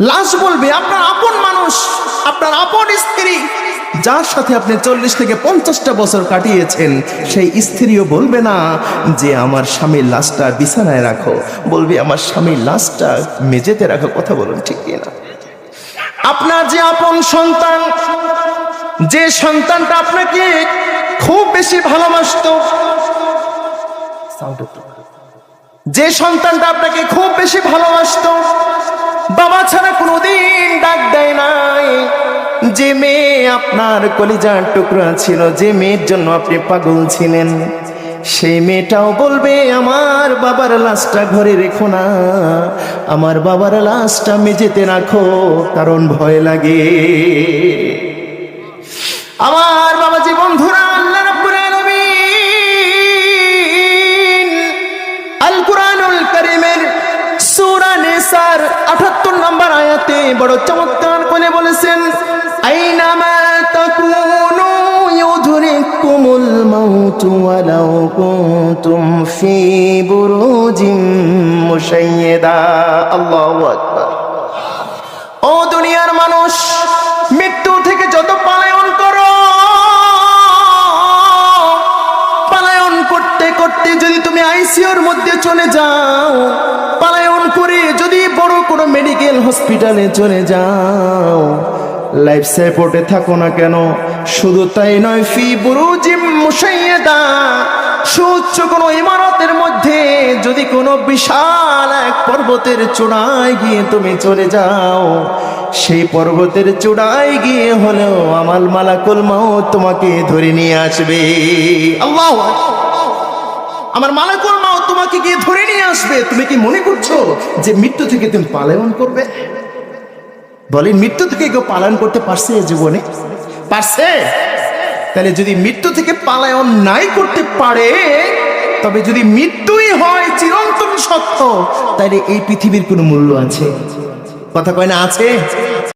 লাশ বলবে, আপনার আপন মানুষ, আপনার আপন স্ত্রী। যার সাথে আপনি চল্লিশ থেকে পঞ্চাশটা বছর কাটিয়েছেন, সেই স্ত্রীও বলবে না যে, আমার স্বামীর লাশটা বিছানায় রাখো। বলবে, আমার স্বামীর লাশটা মেঝেতে রাখো। কথা বলুন ঠিক না আপনার যে আপন সন্তান, যে সন্তানটা আপনাকে খুব বেশি ভালোবাসতো, যে সন্তানটা আপনাকে খুব বেশি ভালোবাসতো যে মেয়ে আপনার কলিজার টুকরা ছিল, যে মেয়ের জন্য আপনি পাগল ছিলেন, সেই মেয়েটাও বলবে, আমার বাবার লাশটা ঘরে রেখো না, আমার বাবার লাশটা মেঝেতে রাখো, কারণ ভয় লাগে। আমার বাবাজি, বন্ধুরা, আল্লাহ রাব্বুল আলামিন আল কুরআনুল কারীমের সূরা নিসার 78 নম্বর আয়াতে বড় চমৎকার করে বলেছেন, আইনামা ফি ও দুনিয়ার মানুষ, মৃত্যু থেকে যত পালায়ন করো, পালায়ন করতে করতে যদি তুমি আইসিওর মধ্যে চলে যাও পালায়ন করে যদি বড় কোনো মেডিকেল হসপিটালে চলে যাও। লাইফ সাপোর্টে থাকো না কেন? শুধু তাই নয়, ফি বুরুজিম মুশাইয়াদা। সুউচ্চ কোনো ইমারতের মধ্যে যদি কোনো বিশাল এক পর্বতের চূড়ায় গিয়ে তুমি চলে যাও, সেই পর্বতের চূড়ায় গিয়ে হলেও আমাল মালাকুল মাও তোমাকে ধরে নিয়ে আসবে। আল্লাহ আমার মালাকুল মাও তোমাকে গিয়ে ধরে নিয়ে আসবে। তুমি কি মনে করছ যে মৃত্যু থেকে তুমি পালায়ন করবে? বলে, মৃত্যু থেকে কেউ পালন করতে পারছে জীবনে? পারছে? তাহলে যদি মৃত্যু থেকে পালায়ন নাই করতে পারে, তবে যদি মৃত্যুই হয় চিরন্তন সত্য, তাহলে এই পৃথিবীর কোনো মূল্য আছে। কথা কয় না, আছে?